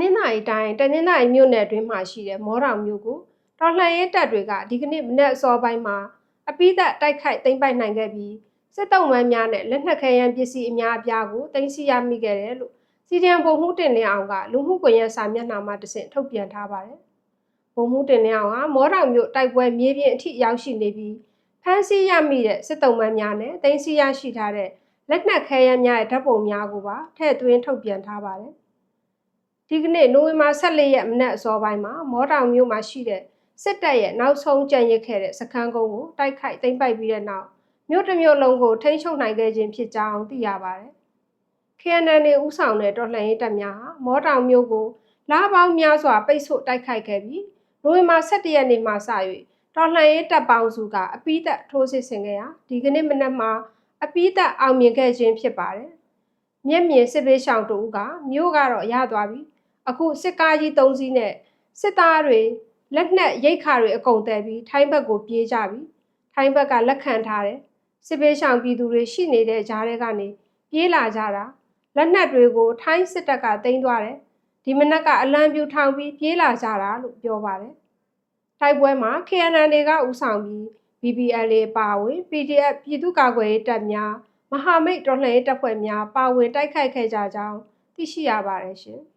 နင်္သာရီတိုင်းတနင်္သာရီမြို့နယ်အတွင်းမှာရှိတဲ့မောတောင်မြို့ကိုတော်လှန်ရေးတပ်တွေကဒီကနေ့မနက်အစောပိုင်းမှာအပိသက်တိုက်ခိုက်သိမ်းပိုက်နိုင်ခဲ့ပြီးစစ်တုံးမန်းများနဲ့လက်နက်ခဲယမ်းပစ္စည်းအများအပြားကိုတင်စီရမိခဲ့တယ်လို့စီဒီအမ်ဗိုလ်မှူးတင်လင်းအောင်ကလူမှုကွန်ရက်စာမျက်နှာမှာတဆင့်ထုတ်ပြန်ထားပါတယ်။ဗိုလ်မှူးတင်လင်းအောင်ကမောတောင်မြို့တိုက်ပွဲမြေပြင်အထိရောက်ရှိနေပြီးဖမ်းဆီးရမိတဲ့စစ်တုံးမန်းများနဲ့တင်စီရရှိထားတဲ့လက်နက်ခဲယမ်းများရဲ့ဓာတ်ပုံများကိုပါထည့်သွင်းထုတ်ပြန်ထားပါတယ်။ ဒီကနေ့နိုဝင်ဘာ14ရက်မနက်အစောပိုင်းမှာမောတောင်မြို့မှာရှိတဲ့စစ်တပ်ရဲ့နောက်ဆုံးကြံရစ်ခဲ့တဲ့စခန်းကုန်းကိုတိုက်ခိုက်သိမ်းပိုက်ပြီးတဲ့နောက်မြို့တစ်မြို့လုံးကိုထိန်းချုပ်နိုင်ခဲ့ခြင်းဖြစ်ကြောင်းသိရပါတယ်။ KNN နေဦးဆောင်တဲ့တော်လှန်ရေးတပ်များဟာမောတောင်မြို့ကိုလာပေါင်းများစွာပိတ်ဆို့တိုက်ခိုက်ခဲ့ပြီးနိုဝင်ဘာ17ရက်နေ့မှစ၍တော်လှန်ရေးတပ်ပေါင်းစုကအပိသက်ထိုးစစ်ဆင်ခဲ့ရာဒီကနေ့မနက်မှာအပိသက်အောင်မြင်ခဲ့ခြင်းဖြစ်ပါတယ်။မျက်မြင်စစ်ပေးရှောင်တူကမြို့ကတော့ရသွားပြီ အခုစစ်ကားကြီး၃စီးနဲ့စစ်သားတွေလက်နက်ရိတ်ခါတွေအကုန်တယ်ပြီးထိုင်းဘက်ကိုပြေးကြပြီထိုင်းဘက်ကလက်ခံထားတယ်စစ်ပေးရှောင်ပြည်သူတွေရှိနေတဲ့ကြားထဲကနေပြေးလာကြတာလက်နက်တွေကိုထိုင်းစစ်တပ်ကတင်သွားတယ်ဒီမနက်ကအလံပြူထောင်ပြီးပြေးလာကြတာလို့ပြောပါတယ်တိုက်ပွဲမှာ KNN တွေကဥဆောင်ပြီး BBLA ပါဝင် PDF ပြည်သူ့ကာကွယ်ရေးတပ်များမဟာမိတ်တော်လှန်ရေးတပ်ဖွဲ့များပါဝင်တိုက်ခိုက်ခဲ့ကြကြောင်းသိရှိရပါတယ်ရှင်။